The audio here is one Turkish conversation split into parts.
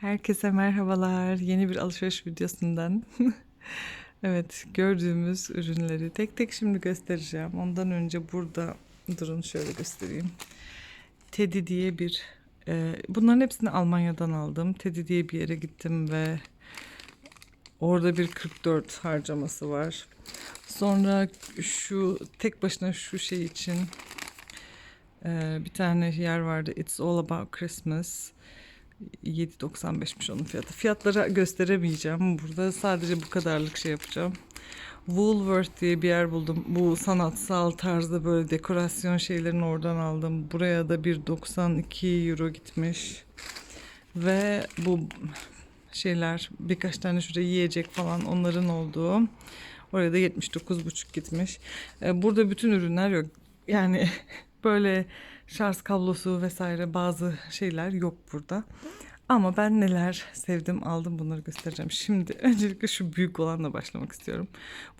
Herkese merhabalar. Yeni bir alışveriş videosundan. evet, gördüğümüz ürünleri tek tek şimdi göstereceğim. Ondan önce burada durun şöyle göstereyim. Teddy diye bir e, bunların hepsini Almanya'dan aldım. Teddy diye bir yere gittim ve orada bir 44 harcaması var. Sonra şu tek başına şu şey için e, bir tane yer vardı. It's all about Christmas. 7.95'miş onun fiyatı. Fiyatları gösteremeyeceğim. Burada sadece bu kadarlık şey yapacağım. Woolworth diye bir yer buldum. Bu sanatsal tarzda böyle dekorasyon şeylerini oradan aldım. Buraya da bir 92 euro gitmiş. Ve bu şeyler birkaç tane şurada yiyecek falan onların olduğu. Oraya da 79,5 gitmiş. Ee, Burada bütün ürünler yok. Yani böyle şarj kablosu vesaire bazı şeyler yok burada. Ama ben neler sevdim aldım bunları göstereceğim. Şimdi öncelikle şu büyük olanla başlamak istiyorum.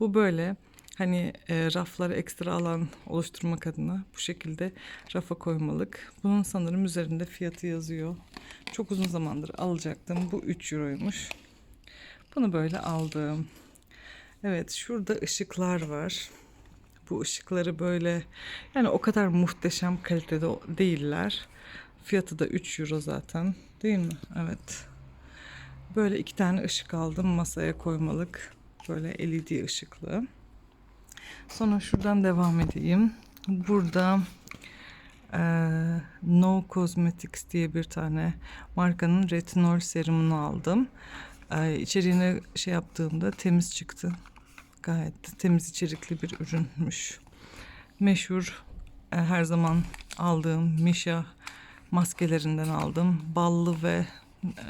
Bu böyle hani e, raflara ekstra alan oluşturmak adına bu şekilde rafa koymalık. Bunun sanırım üzerinde fiyatı yazıyor. Çok uzun zamandır alacaktım. Bu 3 euroymuş. Bunu böyle aldım. Evet şurada ışıklar var. Bu ışıkları böyle yani o kadar muhteşem kalitede değiller. Fiyatı da 3 euro zaten. Değil mi? Evet. Böyle iki tane ışık aldım masaya koymalık. Böyle LED ışıklı. Sonra şuradan devam edeyim. Burada eee, No Cosmetics diye bir tane markanın retinol serumunu aldım. Eee içeriğine şey yaptığımda temiz çıktı. Gayet temiz içerikli bir ürünmüş. Meşhur e, her zaman aldığım Misha maskelerinden aldım. Ballı ve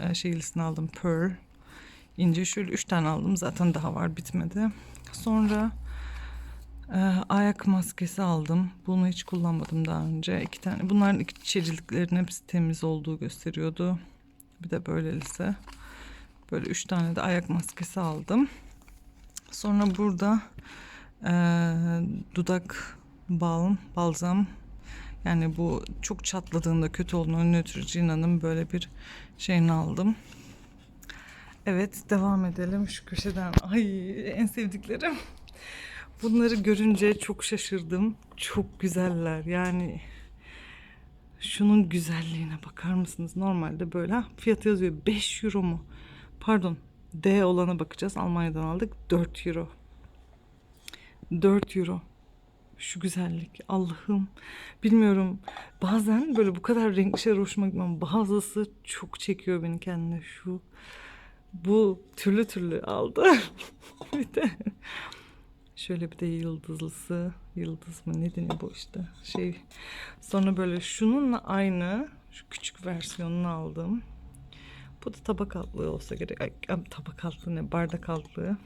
e, şeylisini aldım. Pearl. ince şöyle üç tane aldım. Zaten daha var bitmedi. Sonra e, ayak maskesi aldım. Bunu hiç kullanmadım daha önce. İki tane. Bunların iki içeriklerin hepsi temiz olduğu gösteriyordu. Bir de böylesi. Böyle üç tane de ayak maskesi aldım. Sonra burada e, dudak balm, balzam yani bu çok çatladığında kötü olduğunu Neutrogena'nın böyle bir şeyini aldım. Evet devam edelim şu köşeden. Ay en sevdiklerim. Bunları görünce çok şaşırdım. Çok güzeller yani. Şunun güzelliğine bakar mısınız? Normalde böyle ha, fiyatı yazıyor 5 euro mu? Pardon D olana bakacağız. Almanya'dan aldık 4 euro. 4 euro. Şu güzellik Allah'ım. Bilmiyorum bazen böyle bu kadar renkli şeyler hoşuma gitmem. Bazısı çok çekiyor beni kendine. Şu bu türlü türlü aldı. bir de şöyle bir de yıldızlısı. Yıldız mı ne deniyor bu işte. Şey sonra böyle şununla aynı şu küçük versiyonunu aldım. Bu da tabak altlığı olsa gerek. Ay, tabak altlığı ne? Bardak altlığı.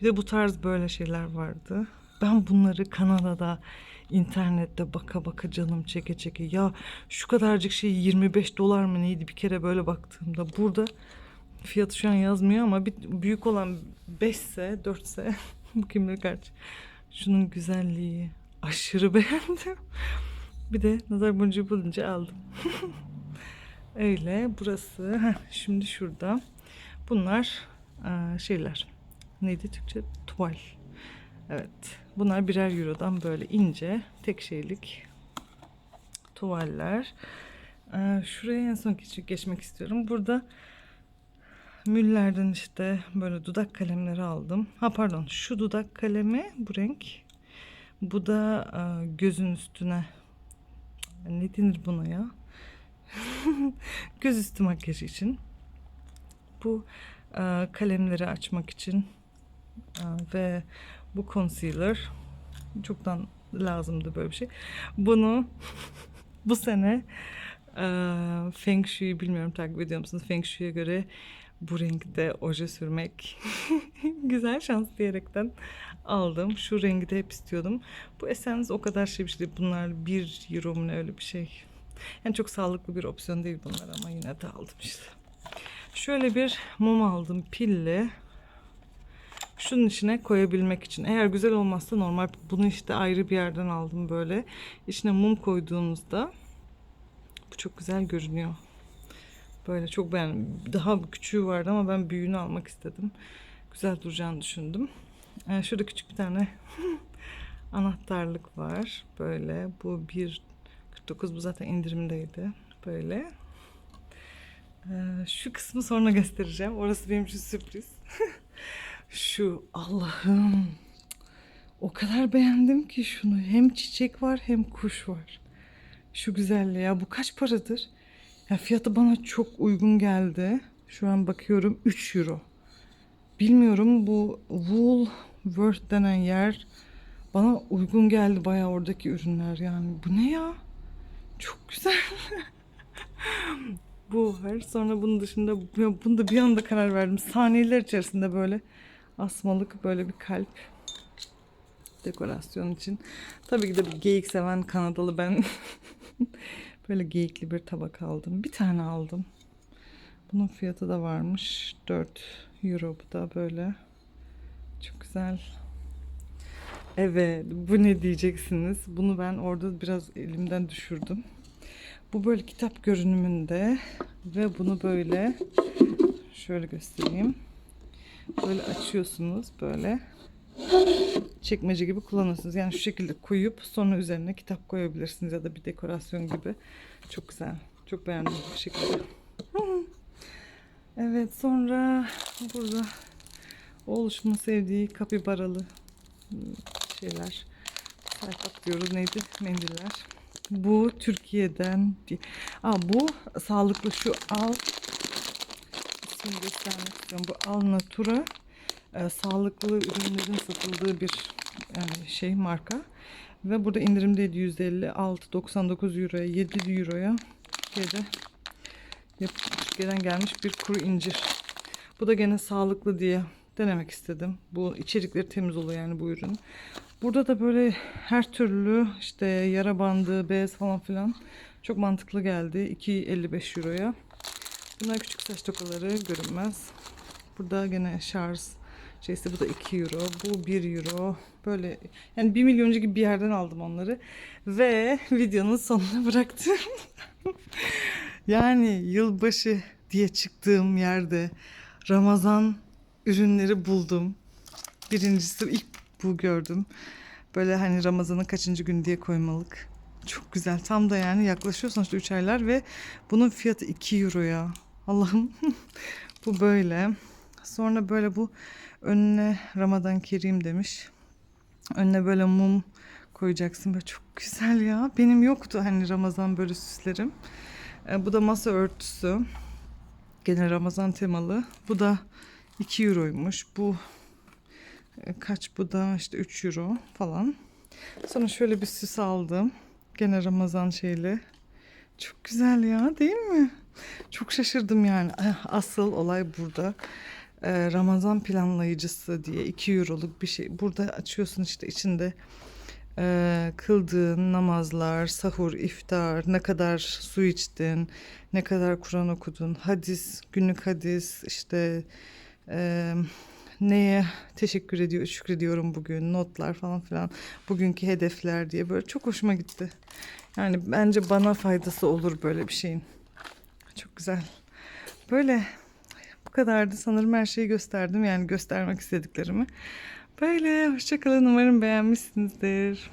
Bir de bu tarz böyle şeyler vardı. Ben bunları Kanada'da internette baka baka canım çeke çeke ya şu kadarcık şey 25 dolar mı neydi bir kere böyle baktığımda burada fiyatı şu an yazmıyor ama bir büyük olan 5 ise 4 ise bu kim bilir kaç. Şunun güzelliği aşırı beğendim. Bir de nazar boncuğu bulunca aldım. Öyle burası. Şimdi şurada. Bunlar aa, şeyler. Neydi Türkçe? Tuval. Evet. Bunlar birer eurodan böyle ince tek şeylik tuvaller. Ee, şuraya en son geç- geçmek istiyorum. Burada Müller'den işte böyle dudak kalemleri aldım. Ha pardon şu dudak kalemi bu renk. Bu da e, gözün üstüne ne denir buna ya? Göz üstü makyajı için. Bu e, kalemleri açmak için e, ve bu concealer çoktan lazımdı böyle bir şey. Bunu bu sene e, Feng Shui bilmiyorum takip ediyor musunuz? Feng Shui'ye göre bu renkte oje sürmek güzel şans diyerekten aldım. Şu rengi de hep istiyordum. Bu Essence o kadar şey bir şey değil. Bunlar 1 euro mu öyle bir şey. Yani çok sağlıklı bir opsiyon değil bunlar ama yine de aldım işte. Şöyle bir mum aldım pilli. Şunun içine koyabilmek için. Eğer güzel olmazsa normal bunu işte ayrı bir yerden aldım böyle. İçine mum koyduğunuzda bu çok güzel görünüyor. Böyle çok beğendim. Daha küçüğü vardı ama ben büyüğünü almak istedim. Güzel duracağını düşündüm. Ee, şurada küçük bir tane anahtarlık var. Böyle bu 1.49 bu zaten indirimdeydi. Böyle. Ee, şu kısmı sonra göstereceğim. Orası benim için sürpriz. şu Allah'ım. O kadar beğendim ki şunu. Hem çiçek var hem kuş var. Şu güzelliği ya. Bu kaç paradır? Ya fiyatı bana çok uygun geldi. Şu an bakıyorum 3 euro. Bilmiyorum bu Woolworth denen yer bana uygun geldi bayağı oradaki ürünler yani. Bu ne ya? Çok güzel. bu var. Sonra bunun dışında ya bunda bir anda karar verdim. Saniyeler içerisinde böyle asmalık böyle bir kalp dekorasyon için. Tabii ki de bir geyik seven Kanadalı ben böyle geyikli bir tabak aldım. Bir tane aldım. Bunun fiyatı da varmış. 4 euro bu da böyle. Çok güzel. Evet, bu ne diyeceksiniz? Bunu ben orada biraz elimden düşürdüm. Bu böyle kitap görünümünde ve bunu böyle şöyle göstereyim. Böyle açıyorsunuz böyle çekmece gibi kullanırsınız. Yani şu şekilde koyup sonra üzerine kitap koyabilirsiniz ya da bir dekorasyon gibi. Çok güzel. Çok beğendim bu şekilde. Evet sonra burada oluşumun sevdiği kapibaralı şeyler. Sayfak diyoruz neydi? Mendiller. Bu Türkiye'den değil. Aa, bu sağlıklı şu al ismini göstermek istiyorum. Bu Al Natura e, sağlıklı ürünlerin satıldığı bir yani şey marka. Ve burada indirimdeydi 156 99 euroya 7 euroya şeyde Türkiye'den gelmiş bir kuru incir. Bu da gene sağlıklı diye denemek istedim. Bu içerikleri temiz oluyor yani bu ürün. Burada da böyle her türlü işte yara bandı, bez falan filan çok mantıklı geldi. 2.55 euroya. Bunlar küçük saç tokaları görünmez. Burada gene şarj şeysi bu da 2 euro, bu 1 euro. Böyle yani 1 milyoncu gibi bir yerden aldım onları. Ve videonun sonuna bıraktım. yani yılbaşı diye çıktığım yerde Ramazan ürünleri buldum. Birincisi ilk bu gördüm. Böyle hani Ramazan'ın kaçıncı gün diye koymalık. Çok güzel. Tam da yani yaklaşıyor sonuçta 3 aylar ve bunun fiyatı 2 euroya. Allah'ım. bu böyle. Sonra böyle bu önüne Ramazan Kerim demiş. Önüne böyle mum koyacaksın. Böyle çok güzel ya. Benim yoktu hani Ramazan böyle süslerim. E, bu da masa örtüsü. Gene Ramazan temalı. Bu da 2 euroymuş. Bu kaç bu da işte 3 euro falan. Sonra şöyle bir süs aldım. Gene Ramazan şeyli. Çok güzel ya değil mi? Çok şaşırdım yani. Ah, Asıl olay burada. Ee, Ramazan planlayıcısı diye 2 euroluk bir şey. Burada açıyorsun işte içinde e, kıldığın namazlar, sahur, iftar, ne kadar su içtin, ne kadar Kur'an okudun, hadis, günlük hadis, işte neye teşekkür ediyor, şükrediyorum bugün, notlar falan filan, bugünkü hedefler diye böyle çok hoşuma gitti. Yani bence bana faydası olur böyle bir şeyin. Çok güzel. Böyle bu kadardı. Sanırım her şeyi gösterdim. Yani göstermek istediklerimi. Böyle hoşçakalın. Umarım beğenmişsinizdir.